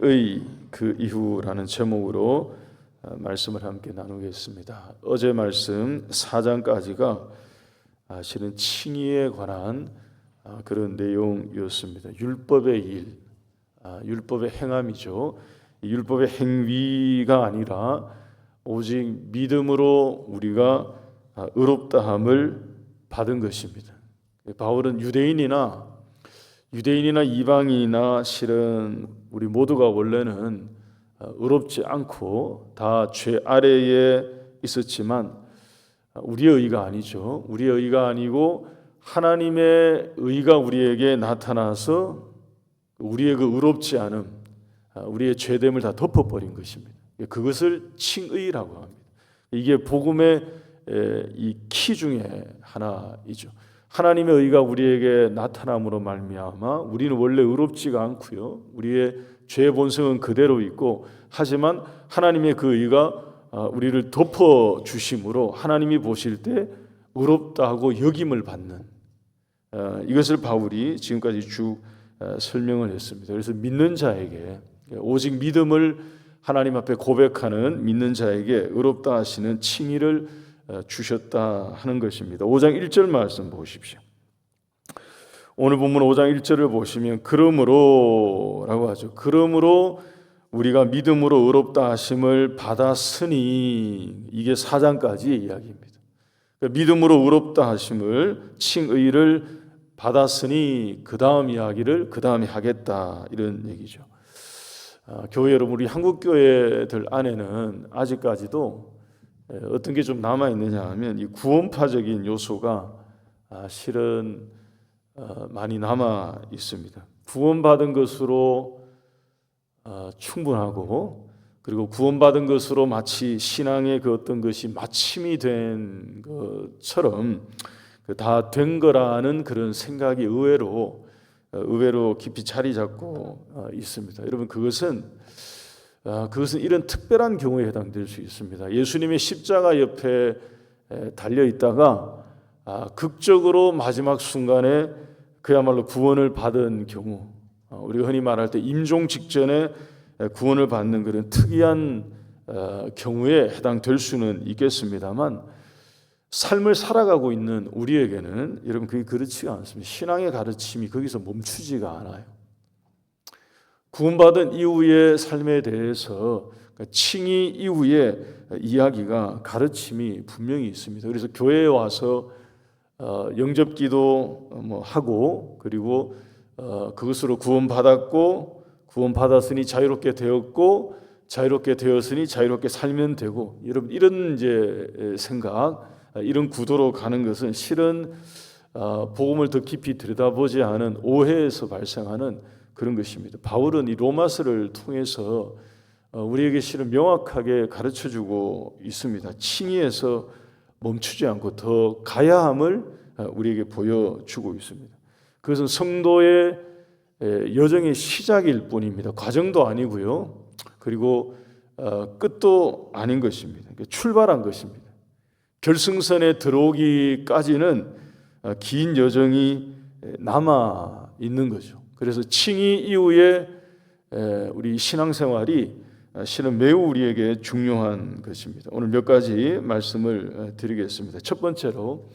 의그 이후라는 제목으로 어, 말씀을 함께 나누겠습니다. 어제 말씀 4장까지가 아, 실은 칭의에 관한 아, 그런 내용이었습니다. 율법의 일, 아, 율법의 행함이죠. 이 율법의 행위가 아니라 오직 믿음으로 우리가 아, 의롭다함을 받은 것입니다. 바울은 유대인이나 유대인이나 이방인이나 실은 우리 모두가 원래는 어, 의롭지 않고 다 죄 아래에 있었지만 어, 우리의 의가 아니죠. 우리의 의가 아니고 하나님의 의가 우리에게 나타나서 우리의 그 의롭지 않음, 어, 우리의 죄됨을 다 덮어버린 것입니다. 그것을 칭의라고 합니다. 이게 복음의 이 키 중에 하나이죠. 하나님의 의가 우리에게 나타남으로 말미암아 우리는 원래 의롭지가 않고요. 우리의 죄의 본성은 그대로 있고 하지만 하나님의 그 의가 어, 우리를 덮어 주심으로 하나님이 보실 때 의롭다고 여김을 받는 어, 이것을 바울이 지금까지 쭉 어, 설명을 했습니다. 그래서 믿는 자에게 오직 믿음을 하나님 앞에 고백하는 믿는 자에게 의롭다 하시는 칭의를 주셨다 하는 것입니다. 5장 1절 말씀 보십시오. 오늘 본문 5장 1절을 보시면 그러므로라고 하죠. 그러므로 우리가 믿음으로 의롭다 하심을 받았으니 이게 4장까지의 이야기입니다. 그러니까 믿음으로 의롭다 하심을 칭의를 받았으니 그 다음 이야기를 그 다음에 하겠다 이런 얘기죠. 아, 교회 여러분 우리 한국 교회들 안에는 아직까지도 어떤 게 좀 남아 있느냐 하면 이 구원파적인 요소가 아, 실은 어, 많이 남아 있습니다. 구원받은 것으로 어, 충분하고 그리고 구원받은 것으로 마치 신앙의 그 어떤 것이 마침이 된 것처럼 그다된 거라는 그런 생각이 의외로 어, 의외로 깊이 자리 잡고 있습니다. 여러분 그것은 그것은 이런 특별한 경우에 해당될 수 있습니다. 예수님의 십자가 옆에 달려 있다가 아, 극적으로 마지막 순간에 그야말로 구원을 받은 경우 어, 우리가 흔히 말할 때 임종 직전에 구원을 받는 그런 특이한 어, 경우에 해당될 수는 있겠습니다만 삶을 살아가고 있는 우리에게는 여러분 그게 그렇지가 않습니다. 신앙의 가르침이 거기서 멈추지가 않아요. 구원받은 이후의 삶에 대해서 그러니까 칭의 이후의 이야기가 가르침이 분명히 있습니다. 그래서 교회에 와서 어, 영접기도 뭐 하고 그리고 어, 그것으로 구원받았고 구원받았으니 자유롭게 되었고 자유롭게 되었으니 자유롭게 살면 되고 여러분 이런 이제 생각 이런 구도로 가는 것은 실은 어, 복음을 더 깊이 들여다보지 않은 오해에서 발생하는 그런 것입니다. 바울은 이 로마서를 통해서 우리에게 실은 명확하게 가르쳐 주고 있습니다. 칭의에서 멈추지 않고 더 가야 함을 어, 우리에게 보여주고 있습니다. 그것은 성도의 여정의 시작일 뿐입니다. 과정도 아니고요. 그리고 어, 끝도 아닌 것입니다. 그러니까 출발한 것입니다. 결승선에 들어오기까지는 어, 긴 여정이 남아 있는 거죠. 그래서 칭의 이후에 우리 신앙생활이 아, 실은 매우 우리에게 중요한 것입니다. 오늘 몇 가지 말씀을 어, 드리겠습니다. 첫 번째로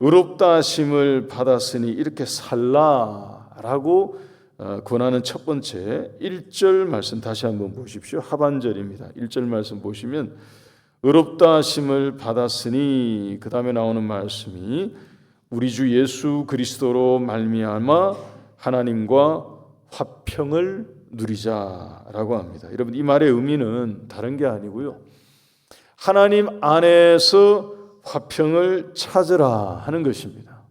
의롭다 하심을 받았으니 이렇게 살라라고 어, 권하는 첫 번째 1절 말씀 다시 한번 보십시오. 하반절입니다. 1절 말씀 보시면 의롭다 하심을 받았으니 그다음에 나오는 말씀이 우리 주 예수 그리스도로 말미암아 하나님과 화평을 누리자라고 합니다. 여러분 이 말의 의미는 다른 게 아니고요. 하나님 안에서 화평을 찾으라 하는 것입니다.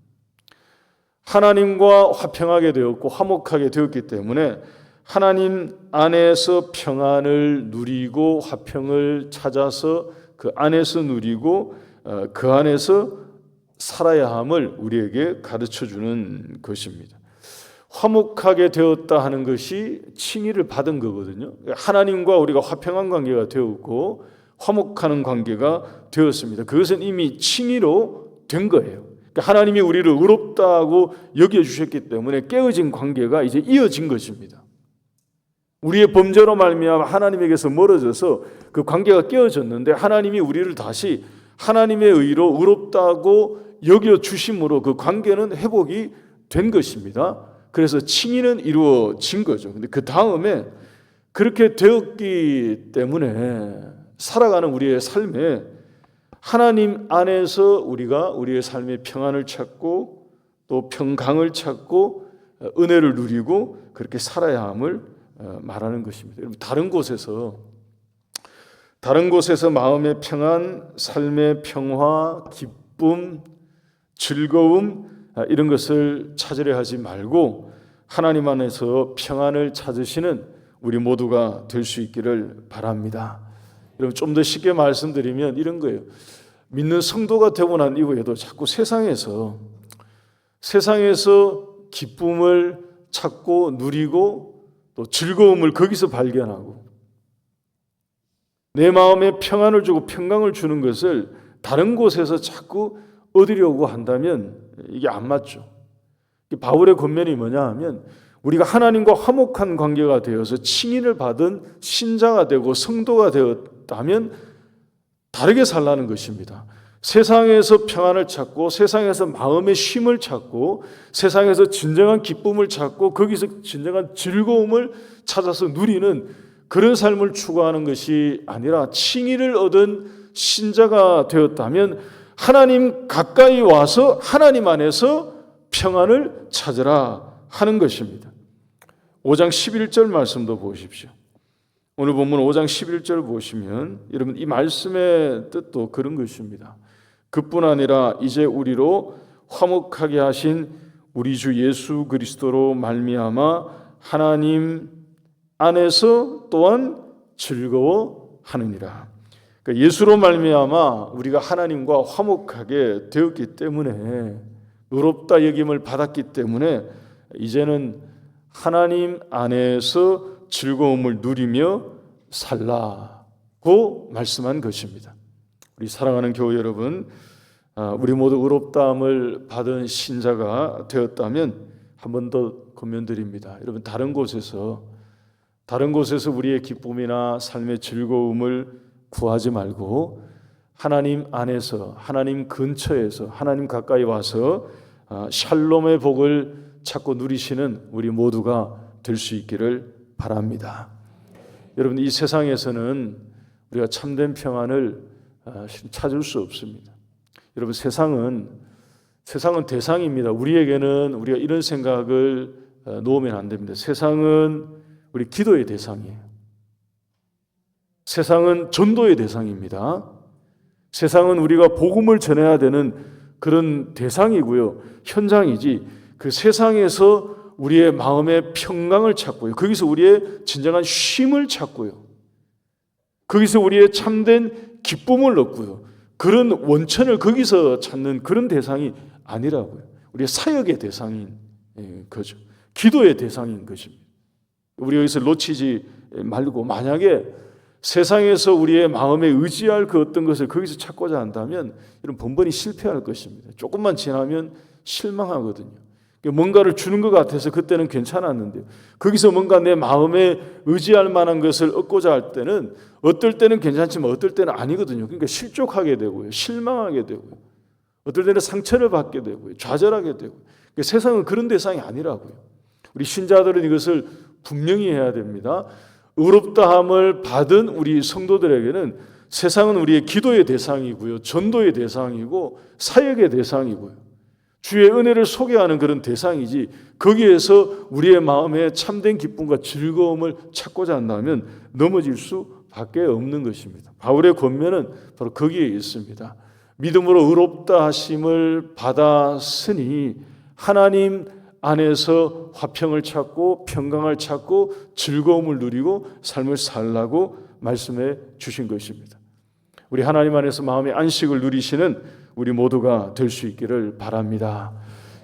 하나님과 화평하게 되었고 화목하게 되었기 때문에 하나님 안에서 평안을 누리고 화평을 찾아서 그 안에서 누리고 어, 그 안에서 살아야 함을 우리에게 가르쳐 주는 것입니다. 화목하게 되었다 하는 것이 칭의를 받은 거거든요. 하나님과 우리가 화평한 관계가 되었고 화목하는 관계가 되었습니다. 그것은 이미 칭의로 된 거예요. 그러니까 하나님이 우리를 의롭다고 여겨 주셨기 때문에 깨어진 관계가 이제 이어진 것입니다. 우리의 범죄로 말미암아 하나님에게서 멀어져서 그 관계가 깨어졌는데 하나님이 우리를 다시 하나님의 의로 의롭다고 여겨 주심으로 그 관계는 회복이 된 것입니다. 그래서 칭의는 이루어진 거죠. 근데 그 다음에 그렇게 되었기 때문에 살아가는 우리의 삶에 하나님 안에서 우리가 우리의 삶의 평안을 찾고 또 평강을 찾고 은혜를 누리고 그렇게 살아야 함을 어, 말하는 것입니다. 여러분 다른 곳에서 다른 곳에서 마음의 평안, 삶의 평화, 기쁨, 즐거움 아, 이런 것을 찾으려 하지 말고 하나님 안에서 평안을 찾으시는 우리 모두가 될 수 있기를 바랍니다. 여러분 좀 더 쉽게 말씀드리면 이런 거예요. 믿는 성도가 되고 난 이후에도 자꾸 세상에서 세상에서 기쁨을 찾고 누리고 또 즐거움을 거기서 발견하고 내 마음에 평안을 주고 평강을 주는 것을 다른 곳에서 자꾸 얻으려고 한다면 이게 안 맞죠. 바울의 권면이 뭐냐 하면 우리가 하나님과 화목한 관계가 되어서 칭의를 받은 신자가 되고 성도가 되었다면 다르게 살라는 것입니다. 세상에서 평안을 찾고 세상에서 마음의 쉼을 찾고 세상에서 진정한 기쁨을 찾고 거기서 진정한 즐거움을 찾아서 누리는 그런 삶을 추구하는 것이 아니라 칭의를 얻은 신자가 되었다면 하나님 가까이 와서 하나님 안에서 평안을 찾으라 하는 것입니다. 5장 11절 말씀도 보십시오. 오늘 본문 5장 11절 보시면 여러분 이 말씀의 뜻도 그런 것입니다. 그뿐 아니라 이제 우리로 화목하게 하신 우리 주 예수 그리스도로 말미암아 하나님 안에서 또한 즐거워 하느니라. 그러니까 예수로 말미암아 우리가 하나님과 화목하게 되었기 때문에 의롭다 여김을 받았기 때문에 이제는 하나님 안에서 즐거움을 누리며 살라고 말씀한 것입니다. 우리 사랑하는 교회 여러분, 아, 우리 모두 의롭다함을 받은 신자가 되었다면 한 번 더 권면드립니다. 여러분 다른 곳에서 다른 곳에서 우리의 기쁨이나 삶의 즐거움을 구하지 말고 하나님 안에서 하나님 근처에서 하나님 가까이 와서 아, 샬롬의 복을 찾고 누리시는 우리 모두가 될 수 있기를 바랍니다. 여러분 이 세상에서는 우리가 참된 평안을 아, 찾을 수 없습니다. 여러분 세상은 세상은 대상입니다. 우리에게는 우리가 이런 생각을 어, 놓으면 안 됩니다. 세상은 우리 기도의 대상이에요. 세상은 전도의 대상입니다. 세상은 우리가 복음을 전해야 되는 그런 대상이고요. 현장이지 그 세상에서 우리의 마음의 평강을 찾고요. 거기서 우리의 진정한 쉼을 찾고요. 거기서 우리의 참된 기쁨을 얻고요. 그런 원천을 거기서 찾는 그런 대상이 아니라고요. 우리의 사역의 대상인 예, 거죠. 기도의 대상인 것입니다. 우리 여기서 놓치지 말고 만약에 세상에서 우리의 마음에 의지할 그 어떤 것을 거기서 찾고자 한다면 이런 번번이 실패할 것입니다. 조금만 지나면 실망하거든요. 뭔가를 주는 것 같아서 그때는 괜찮았는데 거기서 뭔가 내 마음에 의지할 만한 것을 얻고자 할 때는 어떨 때는 괜찮지만 어떨 때는 아니거든요. 그러니까 실족하게 되고요. 실망하게 되고요. 어떨 때는 상처를 받게 되고요. 좌절하게 되고. 그러니까 세상은 그런 대상이 아니라고요. 우리 신자들은 이것을 분명히 해야 됩니다. 의롭다함을 받은 우리 성도들에게는 세상은 우리의 기도의 대상이고요. 전도의 대상이고 사역의 대상이고요. 주의 은혜를 소개하는 그런 대상이지 거기에서 우리의 마음에 참된 기쁨과 즐거움을 찾고자 한다면 넘어질 수밖에 없는 것입니다. 바울의 권면은 바로 거기에 있습니다. 믿음으로 의롭다 하심을 받았으니 하나님 안에서 화평을 찾고 평강을 찾고 즐거움을 누리고 삶을 살라고 말씀해 주신 것입니다. 우리 하나님 안에서 마음의 안식을 누리시는 우리 모두가 될 수 있기를 바랍니다.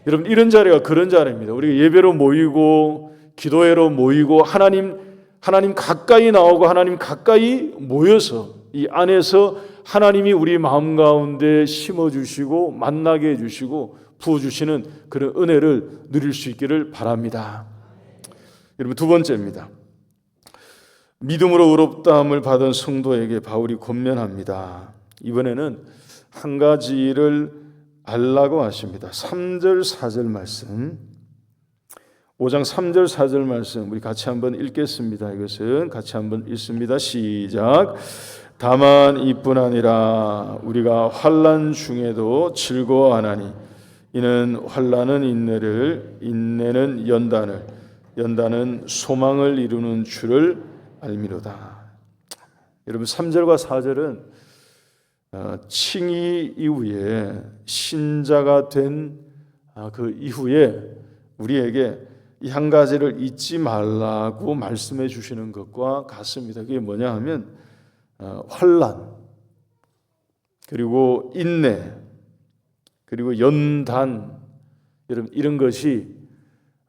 여러분 이런 자리가 그런 자리입니다. 우리가 예배로 모이고 기도회로 모이고 하나님 하나님 가까이 나오고 하나님 가까이 모여서 이 안에서 하나님이 우리 마음 가운데 심어 주시고 만나게 해 주시고 부어 주시는 그런 은혜를 누릴 수 있기를 바랍니다. 여러분 두 번째입니다. 믿음으로 의롭다함을 받은 성도에게 바울이 권면합니다. 이번에는 한 가지를 알라고 하십니다. 3절 4절 말씀. 5장 3절 4절 말씀 우리 같이 한번 읽겠습니다. 이것은 같이 한번 읽습니다. 시작. 다만 이뿐 아니라 우리가 환난 중에도 즐거워하나니 이는 환난은 인내를 인내는 연단을 연단은 소망을 이루는 줄을 알미로다. 여러분 3절과 4절은 어, 칭의 이후에 신자가 된 그 이후에 우리에게 이 한 가지를 잊지 말라고 말씀해 주시는 것과 같습니다. 그게 뭐냐 하면 어, 환란 그리고 인내 그리고 연단 여러분 이런 것이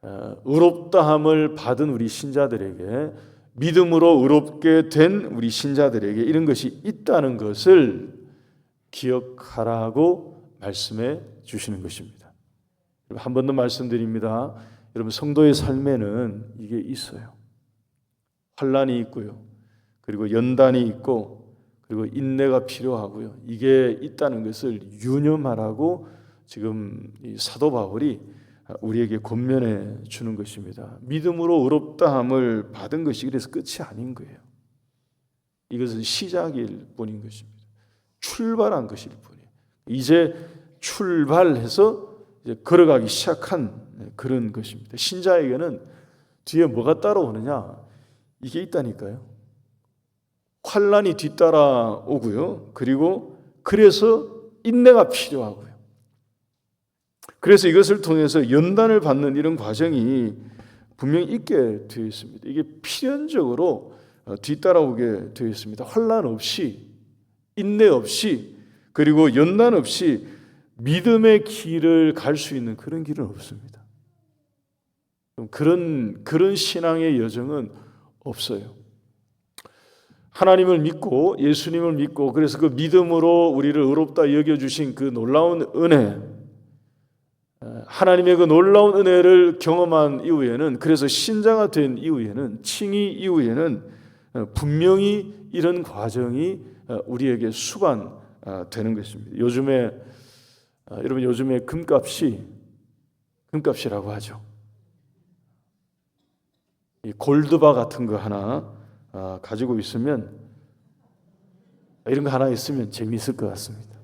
어, 의롭다함을 받은 우리 신자들에게 믿음으로 의롭게 된 우리 신자들에게 이런 것이 있다는 것을 기억하라고 말씀해 주시는 것입니다. 한 번 더 말씀드립니다. 여러분 성도의 삶에는 이게 있어요. 환란이 있고요. 그리고 연단이 있고 그리고 인내가 필요하고요. 이게 있다는 것을 유념하라고 지금 이 사도 바울이 우리에게 권면해 주는 것입니다. 믿음으로 의롭다함을 받은 것이 그래서 끝이 아닌 거예요. 이것은 시작일 뿐인 것입니다. 출발한 것일 뿐이에요. 이제 출발해서 이제 걸어가기 시작한 그런 것입니다. 신자에게는 뒤에 뭐가 따라오느냐 이게 있다니까요. 환란이 뒤따라 오고요. 그리고 그래서 인내가 필요하고요. 그래서 이것을 통해서 연단을 받는 이런 과정이 분명히 있게 되어 있습니다. 이게 필연적으로 어, 뒤따라오게 되어 있습니다. 환란 없이 인내 없이 그리고 연단 없이 믿음의 길을 갈 수 있는 그런 길은 없습니다. 그런 그런 신앙의 여정은 없어요. 하나님을 믿고 예수님을 믿고 그래서 그 믿음으로 우리를 의롭다 여겨 주신 그 놀라운 은혜 하나님의 그 놀라운 은혜를 경험한 이후에는 그래서 신자가 된 이후에는 칭의 이후에는 분명히 이런 과정이 우리에게 수반되는 것입니다. 요즘에 여러분 요즘에 금값이 금값이라고 하죠. 이 골드바 같은 거 하나 가지고 있으면 이런 거 하나 있으면 재미있을 것 같습니다.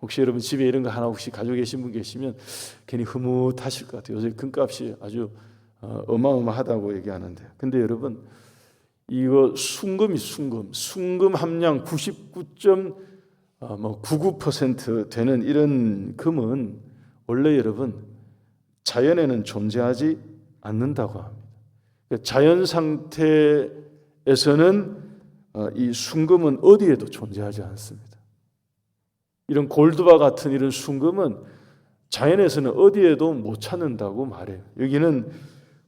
혹시 여러분 집에 이런 거 하나 혹시 가지고 계신 분 계시면 괜히 흐뭇하실 것 같아요. 요새 금값이 아주 어, 어마어마하다고 얘기하는데. 근데 여러분 이거 순금이 순금, 순금 함량 99.99%뭐 되는 이런 금은 원래 여러분 자연에는 존재하지 않는다고 합니다. 그러니까 자연 상태 에서는 어, 이 순금은 어디에도 존재하지 않습니다. 이런 골드바 같은 이런 순금은 자연에서는 어디에도 못 찾는다고 말해요. 여기는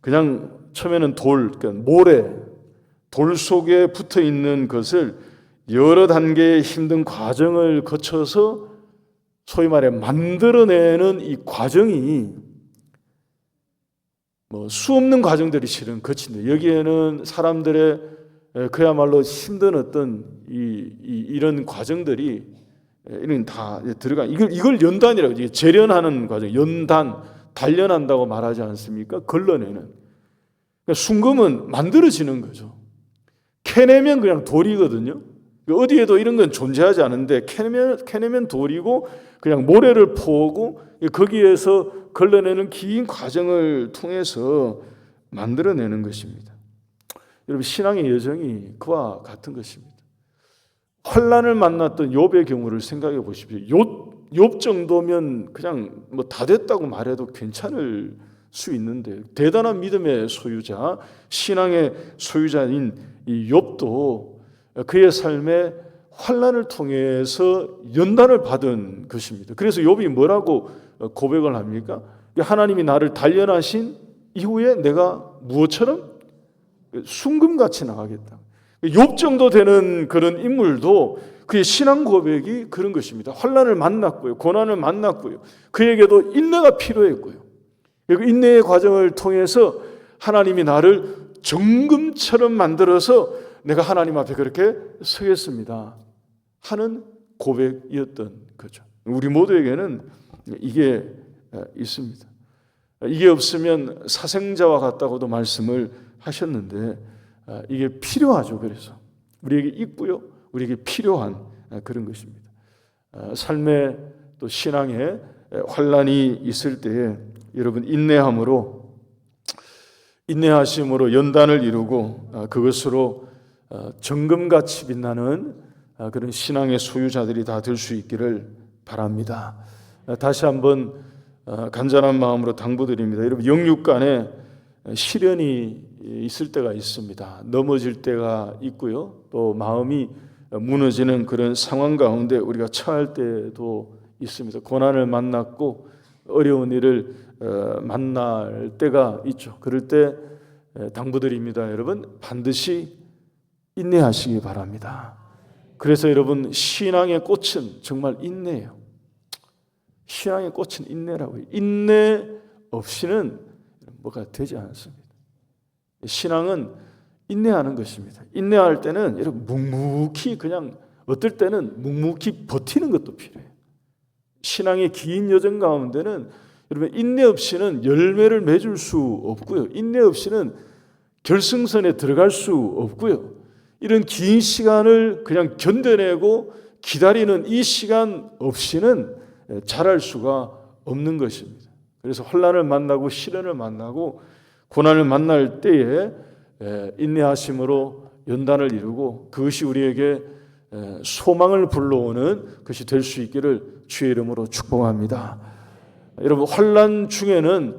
그냥 처음에는 돌, 그러니까 모래, 돌 속에 붙어 있는 것을 여러 단계의 힘든 과정을 거쳐서 소위 말해 만들어내는 이 과정이 뭐 수 없는 과정들이 실은 거친데 여기에는 사람들의 그야말로 힘든 어떤 이, 이 이 런 과정들이 이런 다 들어가 이걸 이걸 연단이라고 이게 재련하는 과정, 연단, 단련한다고 말하지 않습니까? 걸러내는. 그러니까 순금은 만들어지는 거죠. 캐내면 그냥 돌이거든요. 어디에도 이런 건 존재하지 않은데 캐내면 캐내면 돌이고 그냥 모래를 퍼오고 거기에서 걸러내는 긴 과정을 통해서 만들어내는 것입니다. 여러분 신앙의 여정이 그와 같은 것입니다. 환란을 만났던 욥의 경우를 생각해 보십시오. 욥, 욥 정도면 그냥 뭐 다 됐다고 말해도 괜찮을 수 있는데 대단한 믿음의 소유자, 신앙의 소유자인 이 욥도 그의 삶에 환란을 통해서 연단을 받은 것입니다. 그래서 욥이 뭐라고 고백을 합니까? 하나님이 나를 단련하신 이후에 내가 무엇처럼 순금같이 나가겠다. 욥 정도 되는 그런 인물도 그의 신앙 고백이 그런 것입니다. 환란을 만났고요. 고난을 만났고요. 그에게도 인내가 필요했고요. 그리고 인내의 과정을 통해서 하나님이 나를 정금처럼 만들어서 내가 하나님 앞에 그렇게 서겠습니다. 하는 고백이었던 거죠. 우리 모두에게는 이게 있습니다. 이게 없으면 사생자와 같다고도 말씀을 하셨는데 이게 필요하죠. 그래서 우리에게 있고요. 우리에게 필요한 그런 것입니다. 삶의 또 신앙에 환란이 있을 때에 여러분 인내함으로 인내하심으로 연단을 이루고 그것으로 정금같이 빛나는 그런 신앙의 소유자들이 다 될 수 있기를 바랍니다. 다시 한번 간절한 마음으로 당부드립니다. 여러분 영육간에 시련이 있을 때가 있습니다. 넘어질 때가 있고요. 또 마음이 무너지는 그런 상황 가운데 우리가 처할 때도 있습니다. 고난을 만났고 어려운 일을 어, 만날 때가 있죠. 그럴 때 당부드립니다. 여러분 반드시 인내하시기 바랍니다. 그래서 여러분 신앙의 꽃은 정말 인내예요. 신앙의 꽃은 인내라고 해요. 인내 없이는 뭐가 되지 않습니다. 신앙은 인내하는 것입니다. 인내할 때는 여러분 묵묵히 그냥 어떨 때는 묵묵히 버티는 것도 필요해요. 신앙의 긴 여정 가운데는 여러분 인내 없이는 열매를 맺을 수 없고요. 인내 없이는 결승선에 들어갈 수 없고요. 이런 긴 시간을 그냥 견뎌내고 기다리는 이 시간 없이는 자랄 수가 없는 것입니다. 그래서 혼란을 만나고 시련을 만나고 고난을 만날 때에 인내하심으로 연단을 이루고 그것이 우리에게 소망을 불러오는 것이 될 수 있기를 주의 이름으로 축복합니다. 여러분 환란 중에는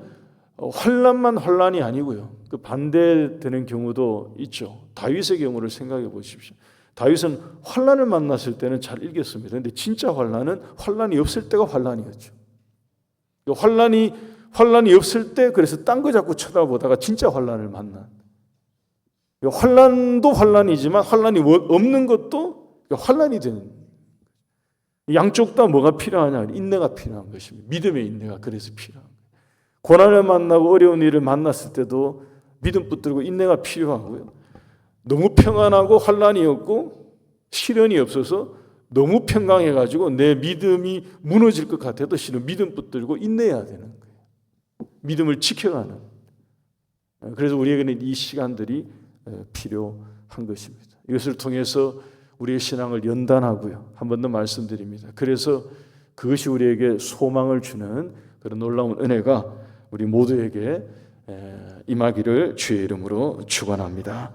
환란만 환란이 아니고요. 그 반대되는 경우도 있죠. 다윗의 경우를 생각해 보십시오. 다윗은 환란을 만났을 때는 잘 이겼습니다. 근데 진짜 환란은 환란이 없을 때가 환란이었죠. 그 환란이 환란이 없을 때 그래서 딴 거 자꾸 쳐다보다가 진짜 환란을 만난. 그 환란도 환란이지만 환란이 없는 것도 환란이 되는. 양쪽 다 뭐가 필요하냐? 인내가 필요한 것입니다. 믿음의 인내가 그래서 필요한 거예요. 고난을 만나고 어려운 일을 만났을 때도 믿음 붙들고 인내가 필요하고요. 너무 평안하고 환란이 없고 시련이 없어서 너무 평강해 가지고 내 믿음이 무너질 것 같아도 믿음 붙들고 인내해야 되는 거예요. 믿음을 지켜가는. 그래서 우리에게는 이 시간들이 필요한 것입니다. 이것을 통해서 우리의 신앙을 연단하고요. 한 번 더 말씀드립니다. 그래서 그것이 우리에게 소망을 주는 그런 놀라운 은혜가 우리 모두에게 임하기를 주의 이름으로 축원합니다.